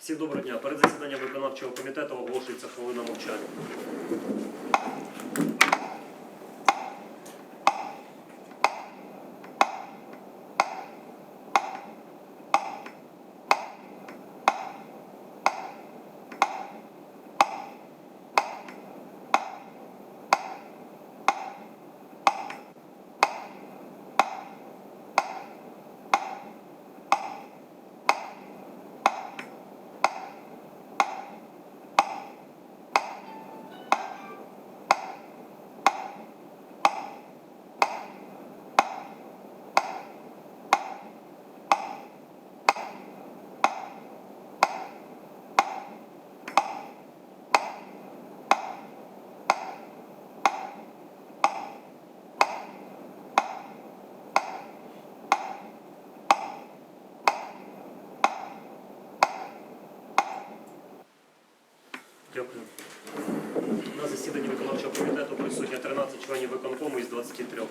Всім доброго дня. Перед засіданням виконавчого комітету оголошується хвилина мовчання. Дякую. На засіданні виконавчого комітету присутні 13 членів виконкому із 23. Е,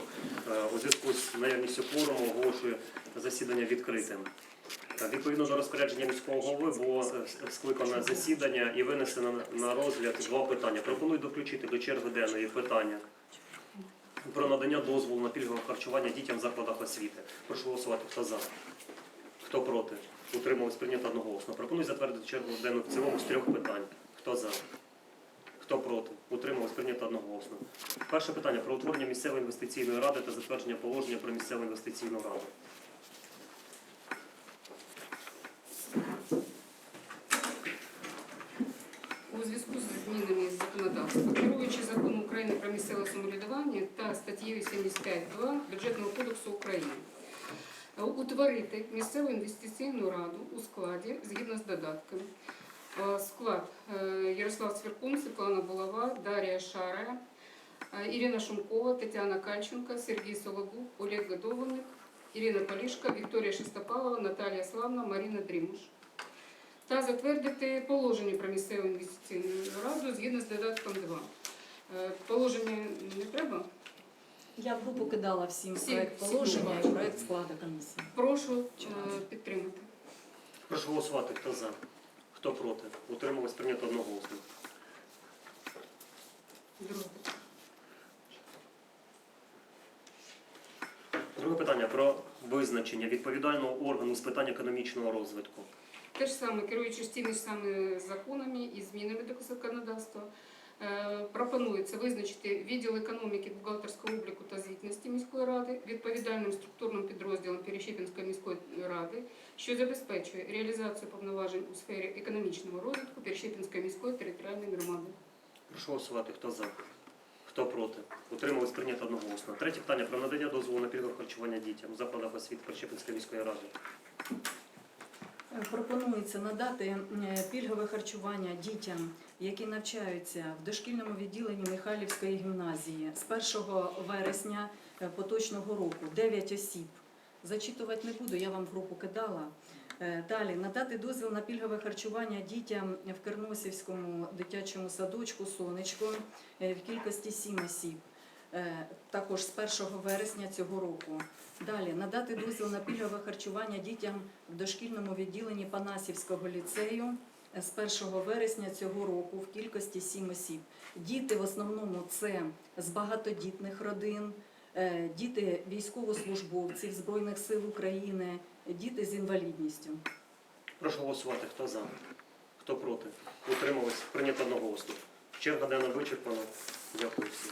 У зв'язку з наявністю кворуму оголошую засідання відкритим. Е, Відповідно до розпорядження міського голови було скликане засідання і винесено на розгляд два питання. Пропоную доключити до черги денної питання про надання дозволу на пільгове харчування дітям в закладах освіти. Прошу голосувати. Хто за? Хто проти? Утрималось прийнято одноголосно. Пропоную затвердити чергу денну в цілому з трьох питань. Хто за? Хто проти? Утрималось прийнято одноголосно. Перше питання про утворення місцевої інвестиційної ради та затвердження положення про місцеву інвестиційну раду. У зв'язку з змінами законодавства, керуючи законом України про місцеве самоврядування та статтєю 75.2 Бюджетного кодексу України, утворити місцеву інвестиційну раду у складі згідно з додатками. Е, Склад е, Ярослав Сверкун, Світлана Булава, Дар'я Шара, Ірина Шумкова, Тетяна Кальченко, Сергій Сологуб, Олег Годованих, Ірина Полішка, Вікторія Шестопалова, Наталія Славна, Маріна Дрімуш та затвердити положення про місцеву інвестиційну раду згідно з додатком 2. Е, Положення не треба. Я в групу кидала всім всім положення і проект складу комісії. Прошу е, підтримати. Прошу голосувати. Хто за? Хто проти? Утрималось прийнято одноголосно. Друге питання. Про визначення відповідального органу з питань економічного розвитку. Те ж саме, керуючись тими ж самими законами і змінами до законодавства, пропонується визначити відділ економіки, бухгалтерського обліку та звітності міської ради відповідальним структурним підрозділом Перещепінської міської ради, що забезпечує реалізацію повноважень у сфері економічного розвитку Перещепінської міської територіальної громади. Прошу голосувати. Хто за? Хто проти? Утрималось прийнято одноголосно. Третє питання про надання дозволу на пільгове харчування дітям в закладах освіти Перещепинської міської ради. Е, Пропонується надати е, пільгове харчування дітям, які навчаються в дошкільному відділенні Михайлівської гімназії з 1 вересня е, поточного року 9 осіб. Зачитувати не буду, я вам групу кидала. Е, Далі надати дозвіл на пільгове харчування дітям в Керносівському дитячому садочку Сонечко е, в кількості 7 осіб. Також з 1 вересня цього року. Далі надати дозвіл на пільгове харчування дітям в дошкільному відділенні Панасівського ліцею з 1 вересня цього року в кількості 7 осіб. Діти в основному це з багатодітних родин, е, діти військовослужбовців Збройних сил України, діти з інвалідністю. Прошу голосувати. Хто за? Хто проти? Утрималось прийнято одноголосно. Черга денна вичерпана. Дякую всім.